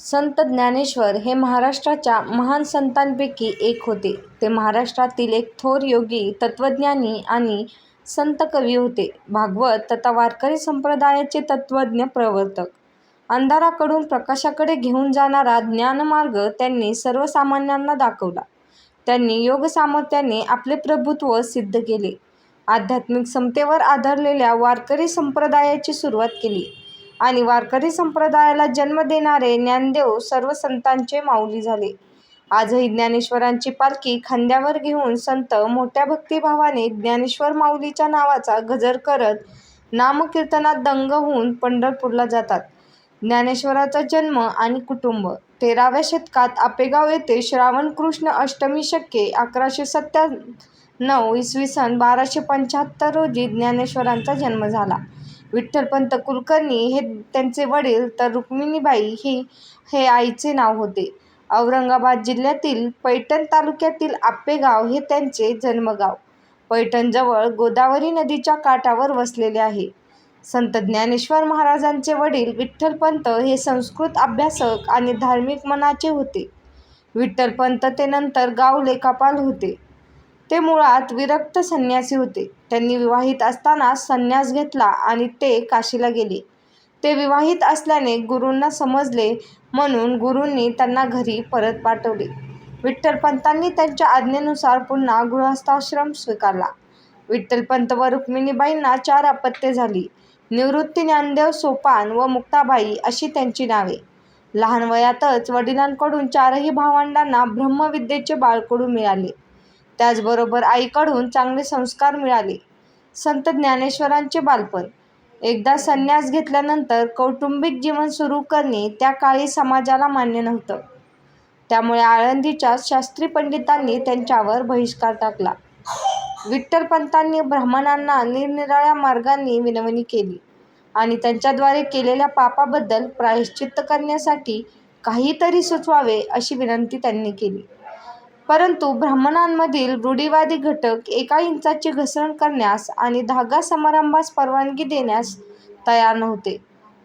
संत ज्ञानेश्वर हे महाराष्ट्राच्या महान संतांपैकी एक होते. ते महाराष्ट्रातील एक थोर योगी, तत्त्वज्ञानी आणि संत कवी होते. भागवत तथा वारकरी संप्रदायाचे तत्त्वज्ञ प्रवर्तक. अंधाराकडून प्रकाशाकडे घेऊन जाणारा ज्ञानमार्ग त्यांनी सर्वसामान्यांना दाखवला. त्यांनी योग सामर्थ्याने आपले प्रभुत्व सिद्ध केले. आध्यात्मिक समतेवर आधारलेल्या वारकरी संप्रदायाची सुरुवात केली आणि वारकरी संप्रदायाला जन्म देणारे ज्ञानदेव सर्व संतांचे माऊली झाले. आजही ज्ञानेश्वरांची पालखी खांद्यावर घेऊन संत मोठ्या भक्तिभावाने ज्ञानेश्वर माऊलीच्या नावाचा गजर करत नामकीर्तनात दंग होऊन पंढरपूरला जातात. ज्ञानेश्वराचा जन्म आणि कुटुंब तेराव्या शतकात आपेगाव येथे श्रावण कृष्ण अष्टमी शके अकराशे सत्त्याण्णव इसवी सन बाराशे पंच्याहत्तर रोजी ज्ञानेश्वरांचा जन्म झाला. विठ्ठलपंत कुलकर्णी हे त्यांचे वडील तर रुक्मिणीबाई हे आईचे नाव होते. औरंगाबाद जिल्ह्यातील पैठण तालुक्यातील आपेगाव हे त्यांचे जन्मगाव. पैठणजवळ गोदावरी नदीच्या काठावर वसलेले आहे. संत ज्ञानेश्वर महाराजांचे वडील विठ्ठलपंत हे संस्कृत अभ्यासक आणि धार्मिक मनाचे होते. विठ्ठलपंत ते नंतर गाव लेखापाल होते. ते मुळात विरक्त संन्यासी होते. त्यांनी विवाहित असताना संन्यास घेतला आणि ते काशीला गेले. ते विवाहित असल्याने गुरूंना समजले म्हणून गुरूंनी त्यांना घरी परत पाठवले. विठ्ठलपंतांनी त्यांच्या आज्ञेनुसार पुन्हा गृहस्थाश्रम स्वीकारला. विठ्ठलपंत व रुक्मिणीबाईंना चार अपत्ये झाली. निवृत्ती, ज्ञानदेव, सोपान व मुक्ताबाई अशी त्यांची नावे. लहान वयातच वडिलांकडून चारही भावंडांना ब्रह्मविद्येचे बाळकडू मिळाले. त्याचबरोबर आईकडून चांगले संस्कार मिळाले. संत ज्ञानेश्वरांचे बालपण एकदा संन्यास घेतल्यानंतर कौटुंबिक जीवन सुरू करणे त्या काळी समाजाला मान्य नव्हतं त्यामुळे आळंदीच्या शास्त्री पंडितांनी त्यांच्यावर बहिष्कार टाकला. विठ्ठलपंतांनी ब्राह्मणांना निरनिराळ्या मार्गांनी विनवणी केली आणि त्यांच्याद्वारे केलेल्या पापाबद्दल प्रायश्चित्त करण्यासाठी काहीतरी सुचवावे अशी विनंती त्यांनी केली. परंतु ब्राह्मणांमधील रूढीवादी घटक एका इंचाची घसरण करण्यास आणि धागा समारंभास परवानगी देण्यास तयार नव्हते.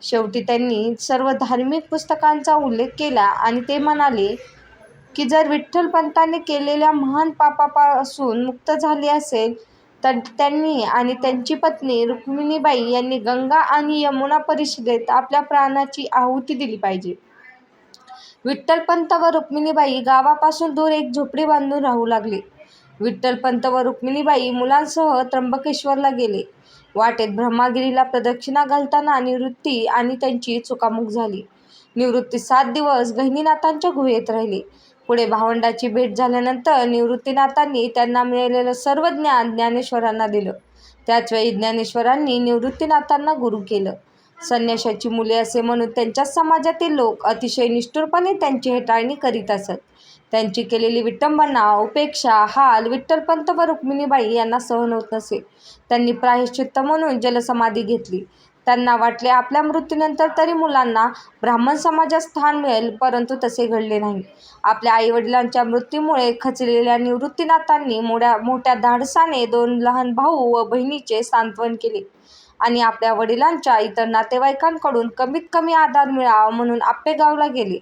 शेवटी त्यांनी सर्व धार्मिक पुस्तकांचा उल्लेख केला आणि ते म्हणाले की जर विठ्ठलपंतांनी केलेल्या महान पापापासून मुक्त झाले असेल तर त्यांनी आणि त्यांची पत्नी रुक्मिणीबाई यांनी गंगा आणि यमुना परिषदेत आपल्या प्राणाची आहुती दिली पाहिजे. विठ्ठलपंत व रुक्मिणीबाई गावापासून दूर एक झोपडी बांधून राहू लागले. विठ्ठलपंत व रुक्मिणीबाई मुलांसह त्र्यंबकेश्वरला गेले. वाटेत ब्रह्मागिरीला प्रदक्षिणा घालताना निवृत्ती आणि त्यांची चुकामुक झाली. निवृत्ती सात दिवस गहिनीनाथांच्या गुहेत राहिली पुढे भावंडाची भेट झाल्यानंतर निवृत्तीनाथांनी त्यांना मिळालेलं सर्व ज्ञान ज्ञानेश्वरांना दिलं त्याचवेळी ज्ञानेश्वरांनी निवृत्तीनाथांना गुरु केलं संन्याशाची मुले असे म्हणून त्यांच्याच समाजातील लोक अतिशय निष्ठुरपणे त्यांची हेटाळणी करीत असत. त्यांची केलेली विटंबना, उपेक्षा, हाल विठ्ठलपंत व रुक्मिणीबाई यांना सहन होत नसे. त्यांनी प्रायश्चित्त म्हणून जलसमाधी घेतली. त्यांना वाटले आपल्या मृत्यूनंतर तरी मुलांना ब्राह्मण समाजात स्थान मिळेल परंतु तसे घडले नाही. आपल्या आईवडिलांच्या मृत्यूमुळे खचलेल्या निवृत्तीनाथांनी मोठ्या धाडसाने दोन लहान भाऊ व बहिणीचे सांत्वन केले आणि आपल्या वडिलांच्या इतर नातेवाईकांकडून कमीत कमी आधार मिळावा म्हणून आपेगावला गेले.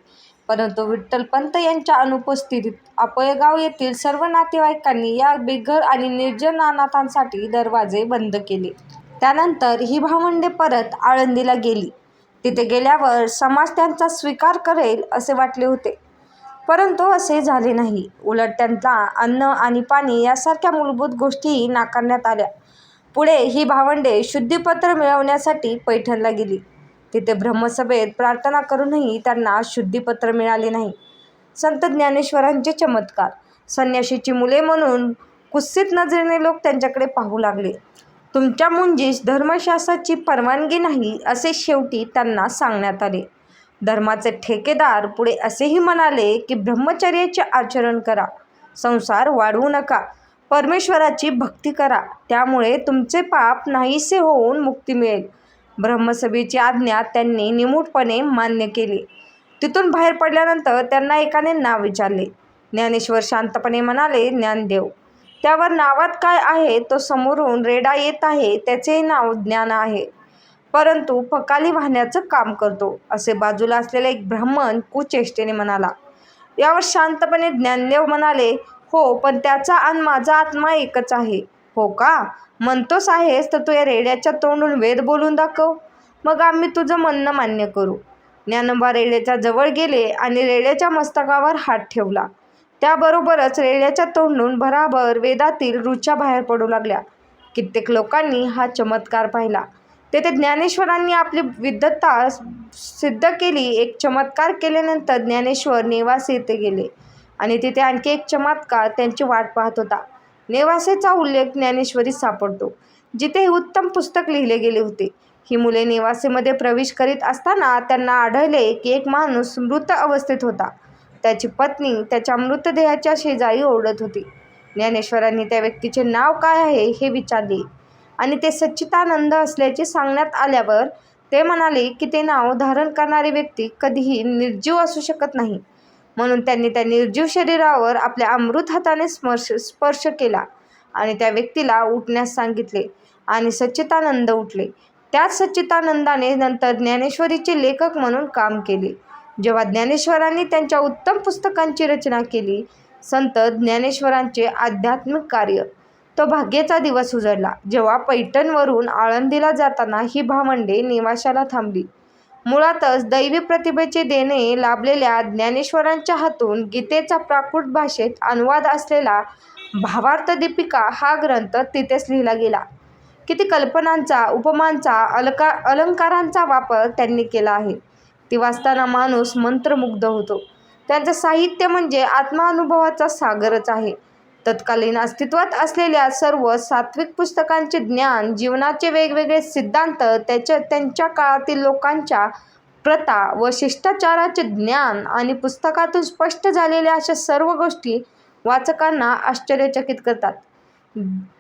परंतु विठ्ठलपंत यांच्या अनुपस्थितीत आपेगाव येथील सर्व नातेवाईकांनी या बेघर आणि निर्जन अनाथांसाठी दरवाजे बंद केले. त्यानंतर ही भावंडे परत आळंदीला गेली. तिथे गेल्यावर समाज त्यांचा स्वीकार करेल असे वाटले होते. परंतु असे झाले नाही. उलट त्यांना अन्न आणि पाणी यासारख्या मूलभूत गोष्टीही नाकारण्यात आल्या. पुढे ही भावंडे शुद्धीपत्र मिळवण्यासाठी पैठणला गेली. तिथे ब्रह्मसभेत प्रार्थना करूनही त्यांना शुद्धीपत्र मिळाले नाही. संत ज्ञानेश्वरांचे चमत्कार संन्याशीची मुले म्हणून कुस्सित नजरेने लोक त्यांच्याकडे पाहू लागले. तुमच्या मुंजीस धर्मशास्त्राची परवानगी नाही असे शेवटी त्यांना सांगण्यात आले. धर्माचे ठेकेदार पुढे असेही म्हणाले की ब्रह्मचर्याचे आचरण करा, संसार वाढवू नका, परमेश्वराची भक्ती करा त्यामुळे तुमचे पाप नाहीसे होऊन मुक्ती मिळेल. ब्रह्मसभेची आज्ञा त्यांनी निमूटपणे मान्य केली. तिथून बाहेर पडल्यानंतर त्यांना एकाने नाव विचारले. ज्ञानेश्वर शांतपणे म्हणाले ज्ञानदेव. त्यावर नावात काय आहे तो समोरून रेडा येत आहे त्याचे नाव ज्ञान आहे. परंतु फकाली वाहण्याचं काम करतो असे बाजूला असलेले एक ब्राह्मण कुचेष्टेने म्हणाला यावर शांतपणे ज्ञानदेव म्हणाले हो पण त्याचा आणि माझा आत्मा एकच आहे. हो का? म्हणतोस आहेस तर तू या रेड्याच्या तोंडून वेद बोलून दाखव. मग आम्ही तुझं म्हणणं मान्य करू. ज्ञानोबा रेड्याच्या जवळ गेले आणि रेड्याच्या मस्तकावर हात ठेवला. त्याबरोबरच रेड्याच्या तोंडून भराभर वेदातील रुच्या बाहेर पडू लागल्या. कित्येक लोकांनी हा चमत्कार पाहिला. तेथे ज्ञानेश्वरांनी आपली विद्वत्ता सिद्ध केली. एक चमत्कार केल्यानंतर ज्ञानेश्वर नेवासे येथे गेले. आणि तिथे आणखी एक चमत्कार त्यांची वाट पाहत होता. नेवासेचा उल्लेख ज्ञानेश्वरीत सापडतो. जिथे हे उत्तम पुस्तक लिहिले गेले होते. ही मुले नेवासेमध्ये प्रवेश करीत असताना त्यांना आढळले की एक माणूस मृत अवस्थेत होता. त्याची पत्नी त्याच्या मृतदेहाच्या शेजारी ओरडत होती. ज्ञानेश्वरांनी त्या व्यक्तीचे नाव काय आहे हे विचारले. आणि ते सच्चितानंद असल्याचे सांगण्यात आल्यावर ते म्हणाले की ते नाव धारण करणारी व्यक्ती कधीही निर्जीव असू शकत नाही. म्हणून त्यांनी त्या निर्जीव शरीरावर आपल्या अमृत हाताने स्पर्श स्पर्श केला आणि त्या व्यक्तीला उठण्यास सांगितले आणि सच्चितानंद उठले. त्याच सच्चितानंदाने नंतर ज्ञानेश्वरीचे लेखक म्हणून काम केले. जेव्हा ज्ञानेश्वरांनी त्यांच्या उत्तम पुस्तकांची रचना केली संत ज्ञानेश्वरांचे आध्यात्मिक कार्य तो भाग्याचा दिवस उजडला. जेव्हा पैठणवरून आळंदीला जाताना ही भावंडे निवाशाला थांबली. मुळातच दैवी प्रतिभेचे देणे लाभलेल्या ज्ञानेश्वरांच्या हातून गीतेचा प्राकृत भाषेत अनुवाद असलेला भावार्थ दीपिका हा ग्रंथ तिथेच लिहिला गेला. किती कल्पनांचा उपमांचा अलका अलंकारांचा वापर त्यांनी केला आहे. ती वाचताना माणूस मंत्रमुग्ध होतो. त्यांचं साहित्य म्हणजे आत्मानुभवाचा सागरच आहे. तत्कालीन अस्तित्वात असलेल्या सर्व सात्विक पुस्तकांचे ज्ञान जीवनाचे वेगवेगळे सिद्धांत त्याच्या त्यांच्या काळातील लोकांच्या प्रथा व शिष्टाचाराचे ज्ञान आणि पुस्तकातून स्पष्ट झालेल्या अशा सर्व गोष्टी वाचकांना आश्चर्यचकित करतात.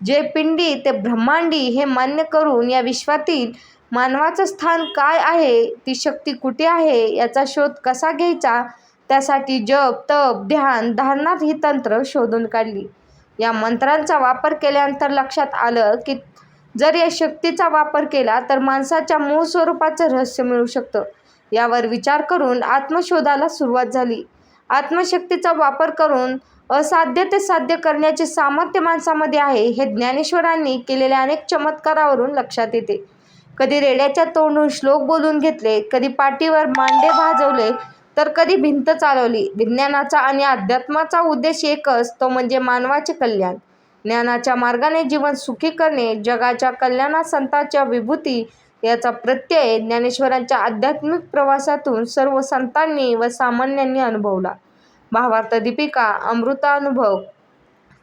जे पिंडी ते ब्रह्मांडी हे मान्य करून या विश्वातील मानवाचं स्थान काय आहे ती शक्ती कुठे आहे याचा शोध कसा घ्यायचा त्यासाठी जप तप ध्यान धारणा ही तंत्र शोधून काढली. या मंत्रांचा वापर केल्यानंतर लक्षात आलं की जर या शक्तीचा वापर केला तर माणसाच्या मूळ स्वरूपाचं रहस्य मिळू शकतं. यावर विचार करून आत्मशोधाला सुरुवात झाली. आत्मशक्तीचा वापर करून असाध्य ते साध्य करण्याचे सामर्थ्य माणसामध्ये आहे हे ज्ञानेश्वरांनी केलेल्या अनेक चमत्कारावरून लक्षात येते. कधी रेड्याच्या तोंडून श्लोक बोलून घेतले कधी पाठीवर मांडे भाजवले तर कधी भिंत चालवली? विज्ञानाचा आणि अध्यात्माचा उद्देश एकच तो म्हणजे मानवाचे कल्याण. ज्ञानाच्या मार्गाने जीवन सुखी करणे जगाच्या कल्याणात संतांच्या विभूती याचा प्रत्यय ज्ञानेश्वरांच्या आध्यात्मिक प्रवासातून सर्व संतांनी व सामान्यांनी अनुभवला. भावार्थ दीपिका अमृतानुभव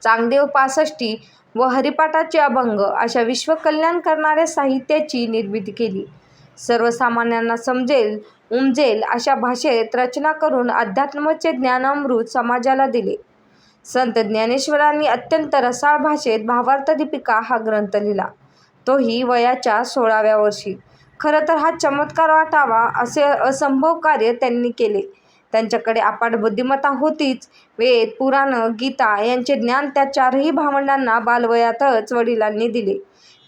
चांगदेव पासष्टी व हरिपाठाचे अभंग अशा विश्वकल्याण करणाऱ्या साहित्याची निर्मिती केली. सर्वसामान्यांना समजेल उमजेल अशा भाषेत रचना करून अध्यात्माचे ज्ञानामृत समाजाला दिले. संत ज्ञानेश्वरांनी अत्यंत रसाळ भाषेत भावार्थ दीपिका हा ग्रंथ लिहिला. तोही वयाच्या सोळाव्या वर्षी. खरं तर हा चमत्कार वाटावा असे असंभव कार्य त्यांनी केले. त्यांच्याकडे अपाट बुद्धिमत्ता होतीच. वेद पुराणं गीता यांचे ज्ञान त्या चारही भावंडांना बालवयातच वडिलांनी दिले.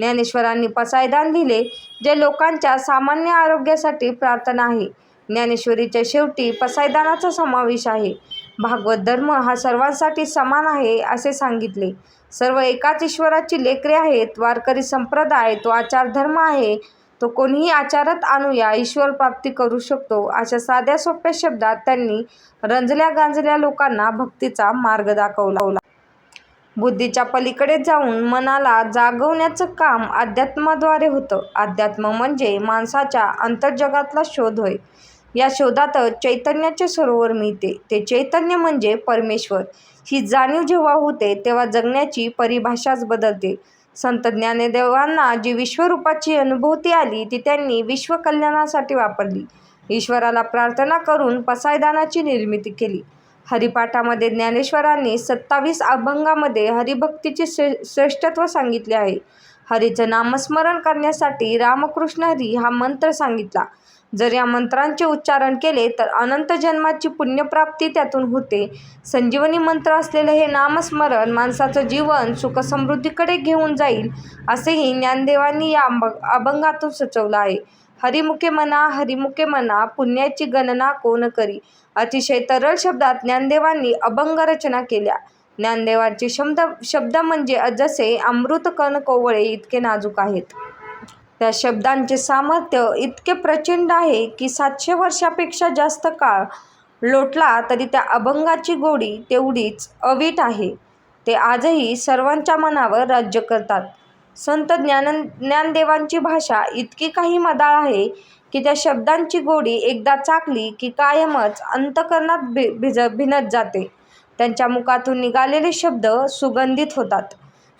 ज्ञानेश्वरांनी पसायदान दिले जे लोकांच्या सामान्य आरोग्यासाठी प्रार्थना आहे. ज्ञानेश्वरीच्या शेवटी पसायदानाचा समावेश आहे. भागवत धर्म हा सर्वांसाठी समान आहे असे सांगितले. सर्व एकाच ईश्वराची लेकरे आहेत वारकरी संप्रदाय तो आचार धर्म आहे. तो कोणीही आचारात आणूया ईश्वर प्राप्ती करू शकतो अशा साध्या सोप्या शब्दात त्यांनी रंजल्या गांजल्या लोकांना भक्तीचा मार्ग दाखवला. बुद्धीच्या पलीकडे जाऊन मनाला जागवण्याचं काम अध्यात्माद्वारे होतं. अध्यात्म म्हणजे माणसाच्या अंतर्जगातला शोध होय. या शोधातच चैतन्याचे सरोवर मिळते. ते चैतन्य म्हणजे परमेश्वर. ही जाणीव जेव्हा होते तेव्हा जगण्याची परिभाषाच बदलते. संत ज्ञानदेवांना जी विश्वरूपाची अनुभूती आली ती त्यांनी विश्वकल्याणासाठी वापरली. ईश्वराला प्रार्थना करून पसायदानाची निर्मिती केली. हरिपाठामध्ये ज्ञानेश्वरांनी सत्तावीस अभंगामध्ये हरिभक्तीचे श्रे श्रेष्ठत्व सांगितले आहे. हरीचं नामस्मरण करण्यासाठी रामकृष्ण हरी हा मंत्र सांगितला. जर या मंत्रांचे उच्चारण केले तर अनंत जन्माची पुण्यप्राप्ती त्यातून होते. संजीवनी मंत्र असलेले हे नामस्मरण माणसाचं जीवन सुखसमृद्धीकडे घेऊन जाईल असेही ज्ञानदेवांनी या अभंग अभंगातून सुचवलं आहे. हरिमुखे म्हणा हरिमुखे म्हणा पुण्याची गणना कोण करी? अतिशय तरळ शब्दात ज्ञानदेवांनी अभंग रचना केल्या. ज्ञानदेवांचे शब्द शब्द म्हणजे जसे अमृत कण कोवळे इतके नाजूक आहेत. त्या शब्दांचे सामर्थ्य इतके प्रचंड आहे की सातशे वर्षापेक्षा जास्त काळ लोटला तरी त्या अभंगाची गोडी तेवढीच अवीट आहे. ते आजही सर्वांच्या मनावर राज्य करतात. संत ज्ञान ज्ञानदेवांची भाषा इतकी काही मदाळ आहे की त्या शब्दांची गोडी एकदा चाकली की कायमच अंतकरणात भि भिज भिनत जाते. त्यांच्या मुखातून निघालेले शब्द सुगंधित होतात.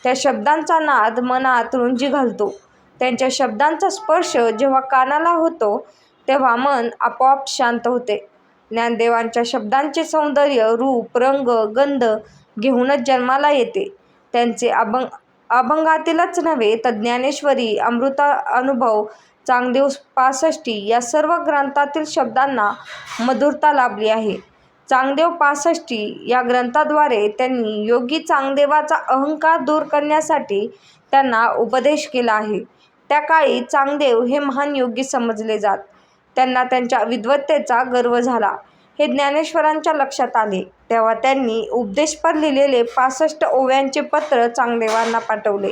त्या शब्दांचा नाद मनात रुंजी घालतो त्यांच्या शब्दांचा स्पर्श जेव्हा कानाला होतो तेव्हा मन आपोआप शांत होते. ज्ञानदेवांच्या शब्दांचे सौंदर्य रूप रंग गंध घेऊनच जन्माला येते. त्यांचे अभंग अभंगातीलच नव्हे तर ज्ञानेश्वरी अमृता अनुभव चांगदेव पासष्टी या सर्व ग्रंथातील शब्दांना मधुरता लाभली आहे. चांगदेव पासष्टी या ग्रंथाद्वारे त्यांनी योगी चांगदेवाचा अहंकार दूर करण्यासाठी त्यांना उपदेश केला आहे. त्या काळी चांगदेव हे महान योगी समजले जात. त्यांना त्यांच्या विद्वत्तेचा गर्व झाला. हे ज्ञानेश्वरांच्या लक्षात आले. तेव्हा त्यांनी उपदेशपर लिहिलेले पासष्ट ओव्यांचे पत्र चांगदेवांना पाठवले.